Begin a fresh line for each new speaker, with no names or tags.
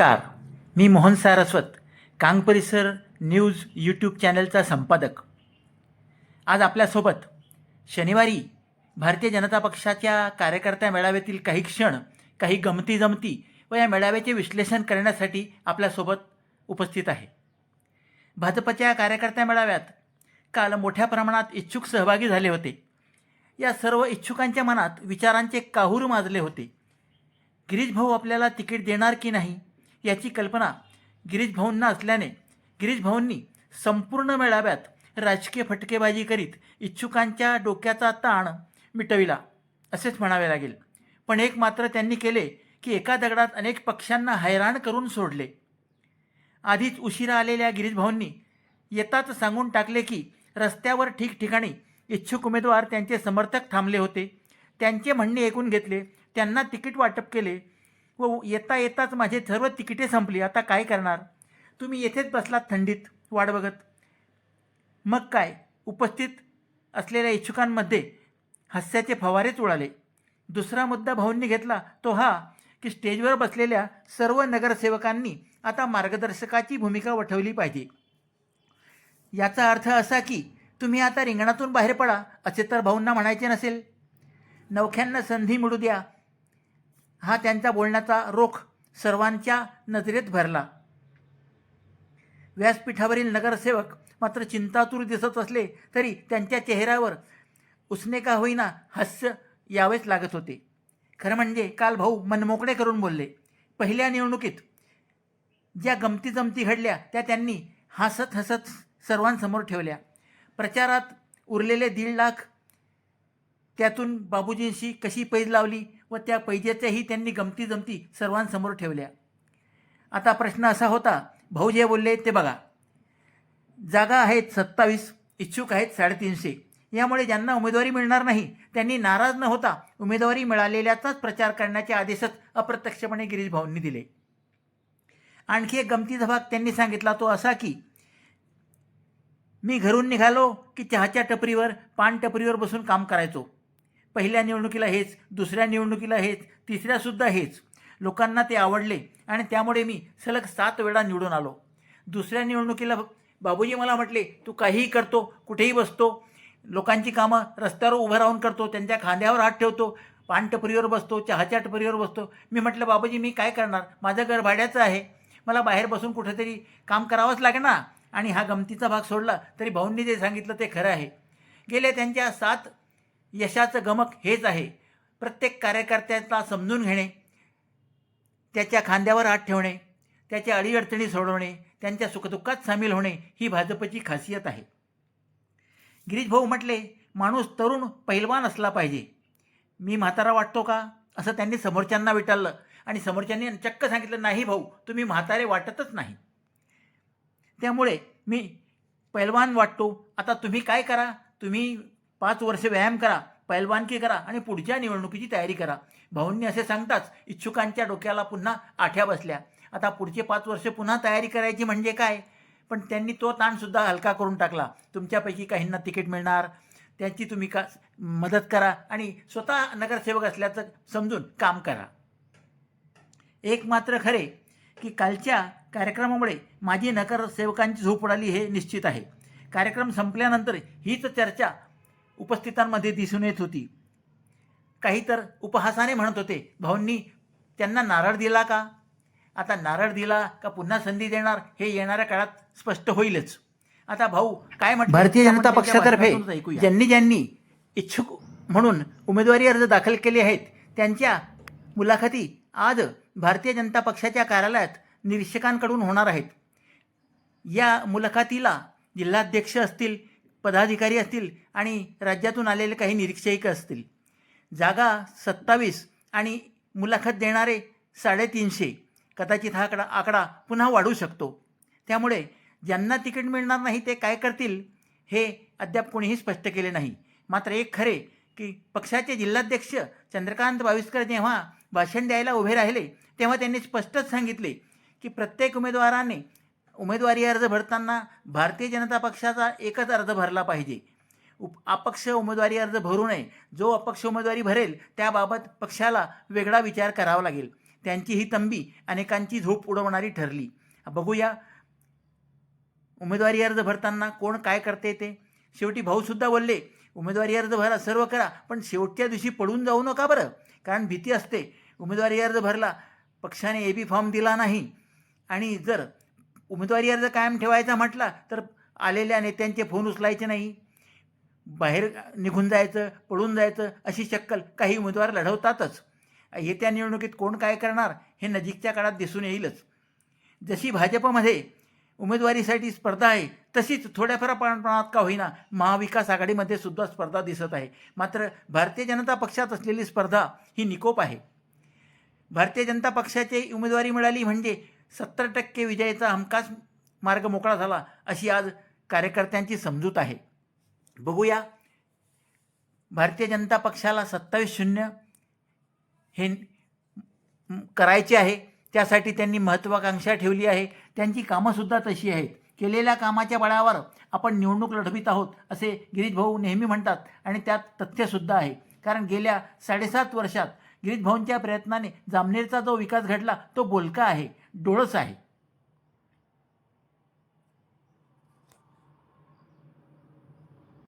नमस्कार. मी मोहन सारस्वत कांग परिसर news YouTube चॅनलचा संपादक. आज आपल्यासोबत शनिवारी भारतीय जनता पक्षाच्या कार्यकर्त्या मेळाव्यातील काही क्षण काही गमती जमती व या मेळाव्याचे विश्लेषण करण्यासाठी आपल्यासोबत उपस्थित आहे. भाजपच्या कार्यकर्त्या मेळाव्यात काल मोठ्या प्रमाणात इच्छुक सहभागी झाले होते. या सर्व इच्छुकांच्या मनात विचारांचे काहूर माजले होते. गिरीश भाऊ आपल्याला तिकीट देणार की नाही? याची कल्पना गिरीश भाऊंना असल्याने गिरीश भाऊंनी संपूर्ण मेळाव्यात राजकीय फटकेबाजी करीत इच्छुकांच्या डोक्याचा ताण मिटविला. असेच म्हणावे लागेल. पण एक मात्र त्यांनी केले की एका दगडात अनेक पक्षांना हैराण करून सोडले. आधीच उशिरा आलेल्या गिरीशभाऊंनी येताच सांगून टाकले की रस्त्यावर ठिकठिकाणी इच्छुक उमेदवार त्यांचे समर्थक थांबले होते. त्यांचे म्हणणे ऐकून घेतले. त्यांना तिकीट वाटप केले. व येता येताच माझे सर्व तिकिटे संपली. आता काय करणार? तुम्ही येथेच बसलात थंडीत वाट बघत. मग काय? उपस्थित असलेल्या इच्छुकांमध्ये हास्याचे फवारेच उडाले. दुसरा मुद्दा भाऊंनी घेतला. तो हा की स्टेजवर बसलेल्या सर्व नगरसेवकांनी आता मार्गदर्शकाची भूमिका वठवली पाहिजे. याचा अर्थ असा की तुम्ही आता रिंगणातून बाहेर पडा असे तर भाऊंना म्हणायचे नसेल. नवख्यांना संधी मिळू द्या. हा त्यांचा बोलण्याचा रोख सर्वांच्या नजरेत भरला. व्यासपीठावरील नगरसेवक मात्र चिंतातूर दिसत असले तरी त्यांच्या चेहऱ्यावर उसने का होईना हास्य यावेच लागत होते. खरं म्हणजे काल भाऊ मनमोकळे करून बोलले पहिल्या निवडणुकीत ज्या गमती जमती घडल्या त्या त्यांनी हसत हसत सर्वांसमोर ठेवल्या. प्रचारात उरलेले दीड लाख त्यातून बाबूजींशी कशी पैज लावली व त्या पैजेच्याही त्यांनी गमती जमती सर्वांसमोर ठेवल्या. आता प्रश्न असा होता भाऊ जे बोलले ते बघा जागा आहेत सत्तावीस इच्छुक आहेत साडेतीनशे. यामुळे ज्यांना उमेदवारी मिळणार नाही त्यांनी नाराज न होता उमेदवारी मिळालेल्याचाच प्रचार करण्याचे आदेशच अप्रत्यक्षपणे गिरीश भाऊंनी दिले. आणखी एक गमतीचा भाग त्यांनी सांगितला तो असा की मी घरून निघालो की चहाच्या टपरीवर पान टपरीवर बसून काम करायचो. पहिल्या निवडणुकीला हेच दुसऱ्या निवडणुकीला हेच तिसऱ्यासुद्धा हेच. लोकांना ते आवडले आणि त्यामुळे मी सलग सात वेळा निवडून आलो. दुसऱ्या निवडणुकीला बाबूजी मला म्हटले तू काहीही करतो कुठेही बसतो लोकांची कामं रस्त्यावर उभं राहून करतो त्यांच्या खांद्यावर हात ठेवतो पान टपरीवर बसतो चहाच्या टपरीवर बसतो. मी म्हटलं बाबूजी मी काय करणार? माझं घर भाड्याचं आहे. मला बाहेर बसून कुठेतरी काम करावंच लागे ना. आणि हा गमतीचा भाग सोडला तरी भाऊंनी जे सांगितलं ते खरं आहे. गेले त्यांच्या सात यशाचं गमक हेच आहे. प्रत्येक कार्यकर्त्याचा समजून घेणे त्याच्या खांद्यावर हात ठेवणे त्याच्या अडीअडचणी सोडवणे त्यांच्या सुखदुःखात सामील होणे ही भाजपची खासियत आहे. गिरीश भाऊ म्हटले माणूस तरुण पहिलवान असला पाहिजे. मी म्हातारा वाटतो का? असं त्यांनी समोरच्यांना विचारलं आणि समोरच्यांनी चक्क सांगितलं नाही भाऊ तुम्ही म्हातारे वाटतच नाही. त्यामुळे मी पैलवान वाटतो. आता तुम्ही काय करा? तुम्ही पाच वर्ष व्यायाम करा पैलवानकी करा आणि पुढच्या निवडणुकीची तयारी करा. भाऊंनी असे सांगताच इच्छुकांच्या डोक्याला पुन्हा आठ्या बसल्या. आता पुढचे पाच वर्ष पुन्हा तयारी करायची म्हणजे काय? पण त्यांनी तो ताणसुद्धा हलका करून टाकला. तुमच्यापैकी काहींना तिकीट मिळणार त्यांची तुम्ही का मदत करा आणि स्वतः नगरसेवक असल्याचं समजून काम करा. एक मात्र खरे की कालच्या कार्यक्रमामुळे माझी नगरसेवकांची झोप उडाली हे निश्चित आहे. कार्यक्रम संपल्यानंतर हीच चर्चा उपस्थितांमध्ये दिसून येत होती. काही तर उपहासाने म्हणत होते भाऊंनी त्यांना नारळ दिला का? आता नारळ दिला का पुन्हा संधी देणार? हे येणाऱ्या काळात स्पष्ट होईलच. आता भाऊ काय म्हणतात भारतीय जनता पक्षातर्फे ज्यांनी ज्यांनी इच्छुक म्हणून उमेदवारी अर्ज दाखल केले आहेत त्यांच्या मुलाखती आज भारतीय जनता पक्षाच्या कार्यालयात निरीक्षकांकडून होणार आहेत. या मुलाखतीला जिल्हाध्यक्ष असतील पदाधिकारी असतील आणि राज्यातून आलेले काही निरीक्षक असतील. जागा सत्तावीस आणि मुलाखत देणारे साडेतीनशे. कदाचित हा आकडा आकडा पुन्हा वाढू शकतो. त्यामुळे ज्यांना तिकीट मिळणार नाही ते काय करतील हे अद्याप कोणीही स्पष्ट केले नाही. मात्र एक खरे की पक्षाचे जिल्हाध्यक्ष चंद्रकांत बाविस्कर जेव्हा भाषण द्यायला उभे राहिले तेव्हा त्यांनी स्पष्टच सांगितले की प्रत्येक उमेदवाराने उमेदवारी अर्ज भरताना भारतीय जनता पक्षाचा एकच अर्ज भरला पाहिजे. उप अपक्ष उमेदवारी अर्ज भरू नये. जो अपक्ष उमेदवारी भरेल त्याबाबत पक्षाला वेगळा विचार करावा लागेल. त्यांची ही तंबी अनेकांची झोप उडवणारी ठरली. बघूया उमेदवारी अर्ज भरताना कोण काय करते ते? शेवटी भाऊसुद्धा बोलले उमेदवारी अर्ज भरा सर्व करा पण शेवटच्या दिवशी पडून जाऊ नका बरं. कारण भीती असते. उमेदवारी अर्ज भरला पक्षाने ए बी फॉर्म दिला नाही. आणि जर उमेदवारी अर्ज कायम ठेवायचा म्हटला तर आलेल्या नेत्यांचे फोन उचलायचे नाही. बाहेर निघून जायचं पळून जायचं अशी शक्कल काही उमेदवार लढवतातच. येत्या निवडणुकीत कोण काय करणार हे नजीकच्या काळात दिसून येईलच. जशी भाजपमध्ये उमेदवारीसाठी स्पर्धा आहे तशीच थोड्याफार प्रमाणात का होईना महाविकास आघाडीमध्ये सुद्धा स्पर्धा दिसत आहे. मात्र भारतीय जनता पक्षात असलेली स्पर्धा ही निकोप आहे. भारतीय जनता पक्षाची उमेदवारी मिळाली म्हणजे सत्तर टक्के विजयाचा हमखास मार्ग मोकळा झाला अशी आज कार्यकर्त्यांची समजूत आहे. बघूया. भारतीय जनता पक्षाला सत्तावीस शून्य हे करायचे आहे. त्यासाठी त्यांनी महत्त्वाकांक्षा ठेवली आहे. त्यांची कामंसुद्धा तशी आहेत. केलेल्या कामाच्या बळावर आपण निवडणूक लढवित आहोत असे गिरीश भाऊ नेहमी म्हणतात आणि त्यात तथ्यसुद्धा आहे. कारण गेल्या साडेसात वर्षात गिरीश भाऊंच्या प्रयत्नाने जामनेरचा जो विकास घडला तो बोलका आहे. डोळस आहे.